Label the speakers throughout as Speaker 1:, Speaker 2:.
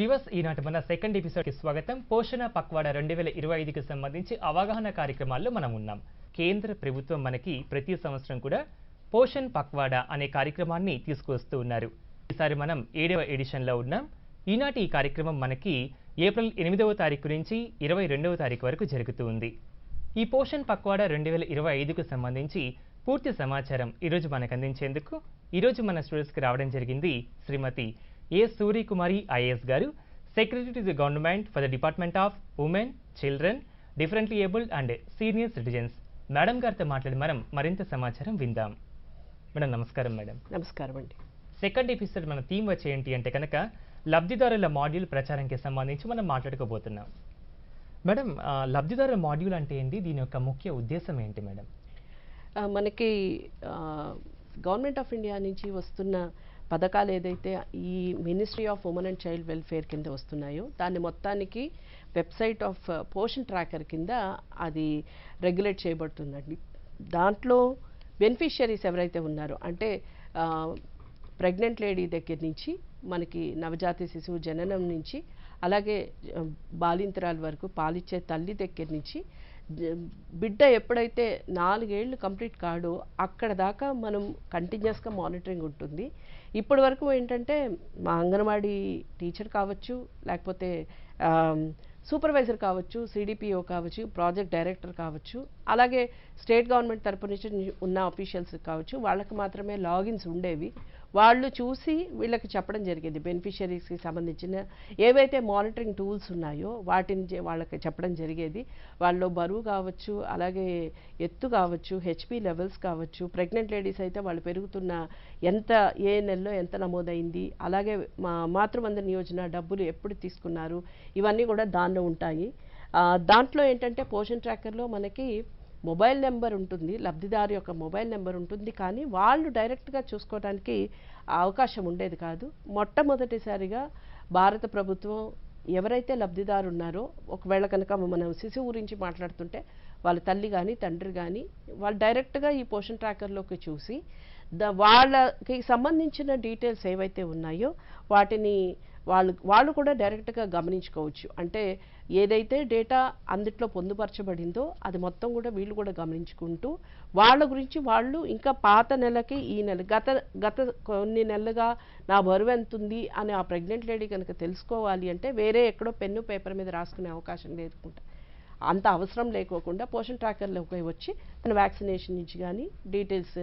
Speaker 1: వివస్ ఈనాటి మన సెకండ్ ఎపిసోడ్కి స్వాగతం. పోషణ పక్వాడ రెండు వేల ఇరవై ఐదుకి సంబంధించి అవగాహన కార్యక్రమాల్లో మనం ఉన్నాం. కేంద్ర ప్రభుత్వం మనకి ప్రతి సంవత్సరం కూడా పోషణ్ పక్వాడ అనే కార్యక్రమాన్ని తీసుకువస్తూ ఉన్నారు. ఈసారి మనం ఏడవ ఎడిషన్లో ఉన్నాం. ఈనాటి ఈ కార్యక్రమం మనకి ఏప్రిల్ ఎనిమిదవ తారీఖు నుంచి ఇరవై రెండవ తారీఖు వరకు జరుగుతూ ఉంది. ఈ పోషణ్ పక్వాడ రెండు వేల ఇరవై ఐదుకు సంబంధించి పూర్తి సమాచారం ఈరోజు మనకు అందించేందుకు ఈరోజు మన స్టూడెంట్స్కి రావడం జరిగింది Shrimati A Suryakumari IAS garu? Secretary to the government for the department of women children differently abled and senior citizens. Madam గారితో మాట్లాడి మనం మరింత సమాచారం విందాం. మేడం నమస్కారం మేడం.
Speaker 2: నమస్కారం అండి.
Speaker 1: సెకండ్ ఎపిసోడ్ మన థీమ్ వచ్చి ఏంటి అంటే కనుక లబ్ధిదారుల మాడ్యూల్ ప్రచారంకి సంబంధించి మనం మాట్లాడుకోబోతున్నాం. మేడం లబ్ధిదారుల మాడ్యూల్ అంటే ఏంటి? దీని యొక్క ముఖ్య ఉద్దేశం ఏంటి మేడం?
Speaker 2: మనకి గవర్నమెంట్ ఆఫ్ ఇండియా నుంచి వస్తున్న పథకాలు ఏదైతే ఈ ministry of women and child welfare కింద వస్తున్నాయో దాన్ని మొత్తానికి వెబ్సైట్ ఆఫ్ పోషన్ ట్రాకర్ కింద అది రెగ్యులేట్ చేయబడుతుందండి. దాంట్లో బెనిఫిషియరీస్ ఎవరైతే ఉన్నారో అంటే ప్రెగ్నెంట్ లేడీ దగ్గర నుంచి మనకి నవజాత శిశువు జననం నుంచి అలాగే బాలింతరాల వరకు పాలిచ్చే తల్లి దగ్గర నుంచి బిడ్డ ఎప్పుడైతే నాలుగేళ్ళు కంప్లీట్ కాడో అక్కడ దాకా మనం కంటిన్యూస్గా మానిటరింగ్ ఉంటుంది. ఇప్పటి వరకు ఏంటంటే మా అంగన్వాడీ టీచర్ కావచ్చు లేకపోతే సూపర్వైజర్ కావచ్చు సిడిపిఓ కావచ్చు ప్రాజెక్ట్ డైరెక్టర్ కావచ్చు అలాగే స్టేట్ గవర్నమెంట్ తరపు నుంచి ఉన్న అఫీషియల్స్ కావచ్చు వాళ్ళకి మాత్రమే లాగిన్స్ ఉండేవి. వాళ్ళు చూసి వీళ్ళకి చెప్పడం జరిగేది. బెనిఫిషరీస్కి సంబంధించిన ఏవైతే మానిటరింగ్ టూల్స్ ఉన్నాయో వాటిని వాళ్ళకి చెప్పడం జరిగేది. వాళ్ళు బరువు కావచ్చు అలాగే ఎత్తు కావచ్చు హెచ్పి లెవెల్స్ కావచ్చు ప్రెగ్నెంట్ లేడీస్ అయితే వాళ్ళు పెరుగుతున్న ఎంత ఏ నెలలో ఎంత నమోదైంది అలాగే మా మాతృవందన యోజన డబ్బులు ఎప్పుడు తీసుకున్నారు ఇవన్నీ కూడా దానిలో ఉంటాయి. దాంట్లో ఏంటంటే పోషన్ ట్రాకర్లో మనకి మొబైల్ నెంబర్ ఉంటుంది లబ్ధిదారు యొక్క మొబైల్ నెంబర్ ఉంటుంది కానీ వాళ్ళు డైరెక్ట్గా చూసుకోవడానికి అవకాశం ఉండేది కాదు. మొట్టమొదటిసారిగా భారత ప్రభుత్వం ఎవరైతే లబ్ధిదారు ఉన్నారో ఒకవేళ కనుక మనం శిశువు గురించి మాట్లాడుతుంటే వాళ్ళ తల్లి కానీ తండ్రి కానీ వాళ్ళు డైరెక్ట్గా ఈ పోషన్ ట్రాకర్లోకి చూసి ద వాళ్ళకి సంబంధించిన డీటెయిల్స్ ఏవైతే ఉన్నాయో వాటిని వాళ్ళు వాళ్ళు కూడా డైరెక్ట్గా గమనించుకోవచ్చు. అంటే ఏదైతే డేటా అందుట్లో పొందుపరచబడిందో అది మొత్తం కూడా వీళ్ళు కూడా గమనించుకుంటూ వాళ్ళ గురించి వాళ్ళు ఇంకా పాత నెలకి ఈ నెల గత గత కొన్ని నెలలుగా నా బరువు ఎంత ఉంది అని ఆ ప్రెగ్నెంట్ లేడీ కనుక తెలుసుకోవాలి అంటే వేరే ఎక్కడో పెన్ను పేపర్ మీద రాసుకునే అవకాశం లేదుకుంటా అంత అవసరం లేకోకుండా పోషన్ ట్రాకర్లోకి వచ్చి తన వ్యాక్సినేషన్ నుంచి కానీ డీటెయిల్స్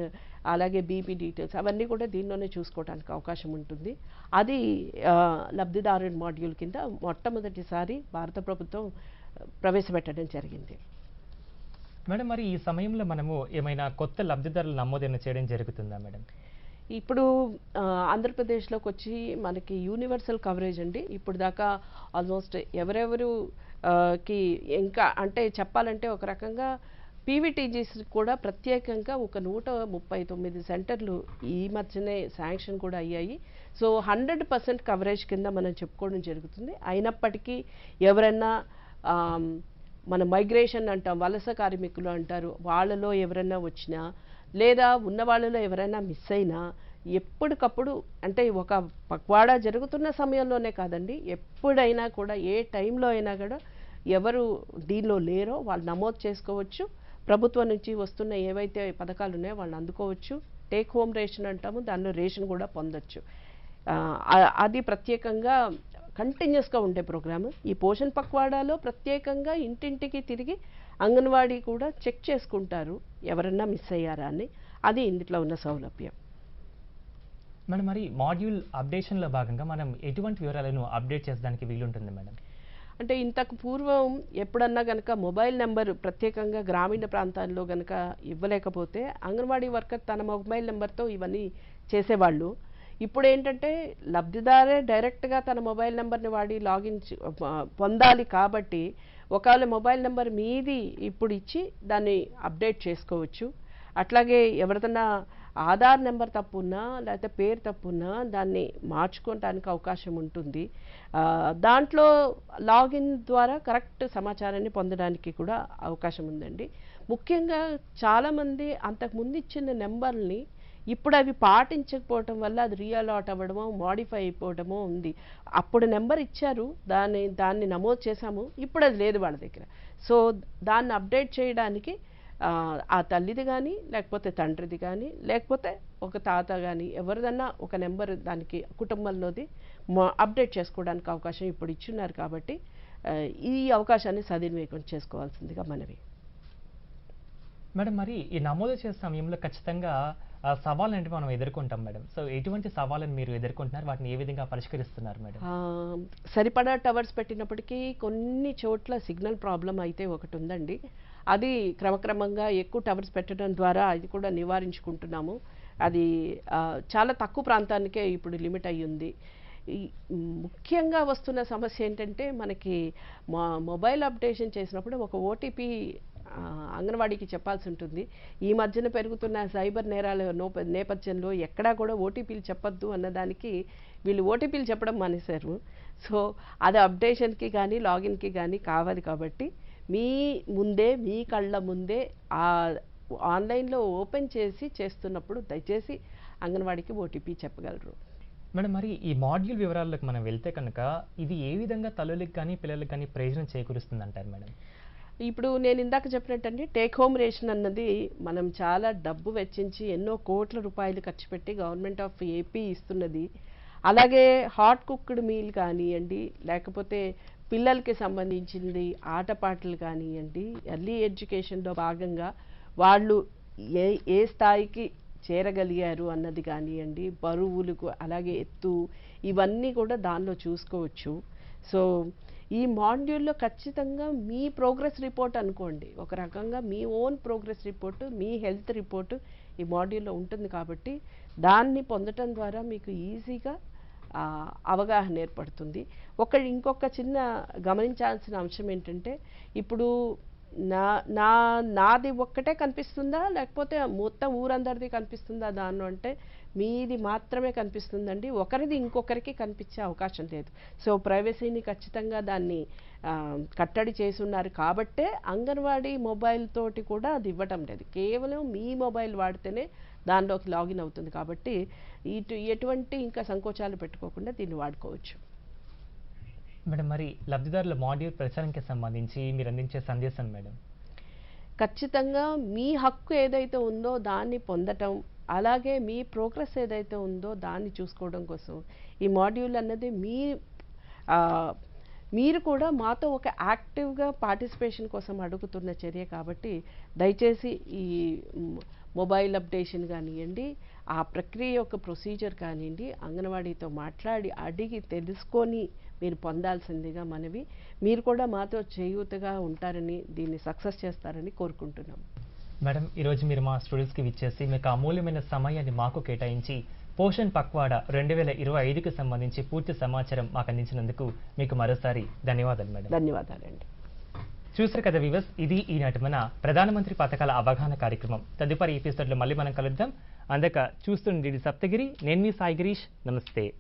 Speaker 2: అలాగే బీపీ డీటెయిల్స్ అవన్నీ కూడా దీనిలోనే చూసుకోవడానికి అవకాశం ఉంటుంది. అది లబ్ధిదారుని మాడ్యూల్ కింద మొట్టమొదటిసారి భారత ప్రభుత్వం ప్రవేశపెట్టడం జరిగింది.
Speaker 1: మేడం మరి ఈ సమయంలో మనము ఏమైనా కొత్త లబ్ధిదారుల నమోదైన చేయడం జరుగుతుందా మేడం?
Speaker 2: ఇప్పుడు ఆంధ్రప్రదేశ్లోకి వచ్చి మనకి యూనివర్సల్ కవరేజ్ అండి. ఇప్పుడు దాకా ఆల్మోస్ట్ ఎవరెవరు కి ఇంకా అంటే చెప్పాలంటే ఒక రకంగా పీవీటీజీస్ కూడా ప్రత్యేకంగా ఒక నూట ముప్పై తొమ్మిది సెంటర్లు ఈ మధ్యనే శాంక్షన్ కూడా అయ్యాయి. సో హండ్రెడ్ పర్సెంట్ కవరేజ్ కింద మనం చెప్పుకోవడం జరుగుతుంది. అయినప్పటికీ ఎవరైనా మన మైగ్రేషన్ అంటాం వలస కార్మికులు అంటారు వాళ్ళలో ఎవరైనా వచ్చినా లేదా ఉన్న వాళ్ళలో ఎవరైనా మిస్ అయినా ఎప్పటికప్పుడు అంటే ఒక పక్వాడా జరుగుతున్న సమయంలోనే కాదండి ఎప్పుడైనా కూడా ఏ టైంలో అయినా కూడా ఎవరు దీనిలో లేరో వాళ్ళు నమోదు చేసుకోవచ్చు. ప్రభుత్వం నుంచి వస్తున్న ఏవైతే పథకాలు ఉన్నాయో వాళ్ళు అందుకోవచ్చు. టేక్ హోమ్ రేషన్ అంటాము దానిలో రేషన్ కూడా పొందొచ్చు. అది ప్రత్యేకంగా కంటిన్యూస్గా ఉండే ప్రోగ్రాము. ఈ పోషన్ పక్వాడాలో ప్రత్యేకంగా ఇంటింటికి తిరిగి అంగన్వాడీ కూడా చెక్ చేసుకుంటారు. ఎవరన్నా మిస్ అయ్యారా అని. అది ఇందులో ఉన్న సౌలభ్యం.
Speaker 1: మేడం మరి మాడ్యూల్ అప్డేషన్లో భాగంగా మనం ఎటువంటి వివరాలను అప్డేట్ చేసడానికి వీలుంటుంది మేడం?
Speaker 2: అంటే ఇంతకు పూర్వం ఎప్పుడన్నా గనక మొబైల్ నెంబర్ ప్రత్యేకంగా గ్రామీణ ప్రాంతాల్లో గనక ఇవ్వలేకపోతే అంగన్వాడీ వర్కర్ తన మొబైల్ నెంబర్తో ఇవన్నీ చేసేవాళ్ళు. ఇప్పుడు ఏంటంటే లబ్ధిదారే డైరెక్ట్గా తన మొబైల్ నెంబర్ని వాడి లాగిన్ పొందాలి కాబట్టి ఒకవేళ మొబైల్ నెంబర్ మీది ఇప్పుడు ఇచ్చి దాన్ని అప్డేట్ చేసుకోవచ్చు. అట్లాగే ఎవరిదన్నా ఆధార్ నెంబర్ తప్పున్నా లేకపోతే పేరు తప్పున్నా దాన్ని మార్చుకోవటానికి అవకాశం ఉంటుంది. దాంట్లో లాగిన్ ద్వారా కరెక్ట్ సమాచారాన్ని పొందడానికి కూడా అవకాశం ఉందండి. ముఖ్యంగా చాలామంది అంతకుముందు ఇచ్చిన నెంబర్ని ఇప్పుడు అవి పాటించకపోవటం వల్ల అది రీఅలాట్ అవ్వడమో మాడిఫై అయిపోవడమో ఉంది. అప్పుడు నెంబర్ ఇచ్చారు దాన్ని దాన్ని నమోదు చేశాము. ఇప్పుడు అది లేదు వాళ్ళ దగ్గర. సో దాన్ని అప్డేట్ చేయడానికి ఆ, తల్లిది కానీ లేకపోతే తండ్రిది కానీ లేకపోతే ఒక తాత కానీ ఎవరిదన్నా ఒక నెంబర్ దానికి కుటుంబంలోది మా- అప్డేట్ చేసుకోవడానికి అవకాశం ఇప్పుడు ఇచ్చున్నారు కాబట్టి ఈ అవకాశాన్ని సద్వినియోగం చేసుకోవాల్సిందిగా మనవి.
Speaker 1: మేడం మరి ఈ నమోదు చేసే సమయంలో ఖచ్చితంగా ఆ, సవాళ్ళు మనం ఎదుర్కొంటాం మేడం? సో ఎటువంటి సవాళ్ళని మీరు ఎదుర్కొంటున్నారు? వాటిని ఏ విధంగా పరిష్కరిస్తున్నారు మేడం?
Speaker 2: సరిపడా టవర్స్ పెట్టినప్పటికీ కొన్ని చోట్ల సిగ్నల్ ప్రాబ్లం అయితే ఒకటి ఉందండి అది క్రమక్రమంగా ఎక్కువ టవర్స్ పెట్టడం ద్వారా అది కూడా నివారించుకుంటున్నాము. అది చాలా తక్కువ ప్రాంతానికే ఇప్పుడు లిమిట్ అయ్యింది. ముఖ్యంగా వస్తున్న సమస్య ఏంటంటే మనకి మా మొబైల్ అప్డేషన్ చేసినప్పుడు ఒక ఓటీపీ అంగన్వాడీకి చెప్పాల్సి ఉంటుంది ఈ మధ్యన పెరుగుతున్న సైబర్ నేరాల నోప నేపథ్యంలో ఎక్కడా కూడా ఓటీపీలు చెప్పొద్దు అన్నదానికి వీళ్ళు ఓటీపీలు చెప్పడం మానేశారు. సో అది అప్డేషన్కి కానీ లాగిన్కి కానీ కావాలి కాబట్టి మీ ముందే మీ కళ్ళ ముందే ఆ ఆన్లైన్లో ఓపెన్ చేసి చేస్తున్నప్పుడు దయచేసి అంగన్వాడీకి ఓటీపీ చెప్పగలరు.
Speaker 1: మేడం మరి ఈ మాడ్యూల్ వివరాల్లోకి మనం వెళ్తే కనుక ఇది ఏ విధంగా తల్లులకు కానీ పిల్లలకు కానీ ప్రయోజనం చేకూరుస్తుంది అంటారు మేడం?
Speaker 2: ఇప్పుడు నేను ఇందాక చెప్పినట్టండి టేక్ హోమ్ రేషన్ అన్నది మనం చాలా డబ్బు వెచ్చించి ఎన్నో కోట్ల రూపాయలు ఖర్చు పెట్టి గవర్నమెంట్ ఆఫ్ ఏపీ ఇస్తున్నది. అలాగే హాట్ కుక్డ్ మీల్ కానివ్వండి లేకపోతే పిల్లలకి సంబంధించింది ఆటపాటలు కానివ్వండి ఎర్లీ ఎడ్యుకేషన్లో భాగంగా వాళ్ళు ఏ ఏ స్థాయికి చేరగలిగారు అన్నది కానివ్వండి బరువులకు అలాగే ఎత్తు ఇవన్నీ కూడా దానిలో చూసుకోవచ్చు. సో ఈ మాడ్యూల్లో ఖచ్చితంగా మీ ప్రోగ్రెస్ రిపోర్ట్ అనుకోండి. ఒక రకంగా మీ ఓన్ ప్రోగ్రెస్ రిపోర్ట్ మీ హెల్త్ రిపోర్టు ఈ మాడ్యూల్లో ఉంటుంది కాబట్టి దాన్ని పొందటం ద్వారా మీకు ఈజీగా అవగాహన ఏర్పడుతుంది. ఒక ఇంకొక చిన్న గమనించాల్సిన అంశం ఏంటంటే ఇప్పుడు నా నా నాది ఒక్కటే కనిపిస్తుందా? లేకపోతే మొత్తం ఊరందరిది కనిపిస్తుందా దాన్ని అంటే మీది మాత్రమే కనిపిస్తుందండి. ఒకరిది ఇంకొకరికి కనిపించే అవకాశం లేదు. సో ప్రైవసీని ఖచ్చితంగా దాన్ని కట్టడి చేసి ఉన్నారు కాబట్టే అంగన్వాడీ మొబైల్ తోటి కూడా అది ఇవ్వటం లేదు. కేవలం మీ మొబైల్ వాడితేనే దానిలోకి లాగిన్ అవుతుంది. కాబట్టి ఇటు ఎటువంటి ఇంకా సంకోచాలు పెట్టుకోకుండా దీన్ని వాడుకోవచ్చు.
Speaker 1: మేడం మరి లబ్ధిదారుల మాడ్యూల్ ప్రచారంకి సంబంధించి మీరు అందించే సందేశం మేడం?
Speaker 2: ఖచ్చితంగా మీ హక్కు ఏదైతే ఉందో దాన్ని పొందటం అలాగే మీ ప్రోగ్రెస్ ఏదైతే ఉందో దాన్ని చూసుకోవడం కోసం. ఈ మాడ్యూల్ అన్నది మీ మీరు కూడా మాతో ఒక యాక్టివ్గా పార్టిసిపేషన్ కోసం అడుగుతున్న చర్య కాబట్టి దయచేసి ఈ మొబైల్ అప్డేషన్ కానివ్వండి ఆ ప్రక్రియ యొక్క ప్రొసీజర్ కానివ్వండి అంగన్వాడీతో మాట్లాడి అడిగి తెలుసుకొని మీరు పొందాల్సిందిగా మనవి. మీరు కూడా మాతో చేయూతగా ఉంటారని దీన్ని సక్సెస్ చేస్తారని కోరుకుంటున్నాం.
Speaker 1: మేడం ఈరోజు మీరు మా స్టూడెంట్స్కి విచ్చేసి మీకు అమూల్యమైన సమయాన్ని మాకు కేటాయించి పోషణ్ పక్వాడ రెండు వేల ఇరవై ఐదుకి సంబంధించి పూర్తి సమాచారం మాకు అందించినందుకు మీకు మరోసారి ధన్యవాదాలు మేడం.
Speaker 2: ధన్యవాదాలండి.
Speaker 1: చూసారు కదా వివస్ ఇది ఈనాటి మన ప్రధానమంత్రి పథకాల అవగాహన కార్యక్రమం. తదుపరి ఎపిసోడ్లో మళ్ళీ మనం కలుద్దాం. అందక చూస్తుండీ సప్తగిరి నేను మీ సాయి గిరీష్. నమస్తే.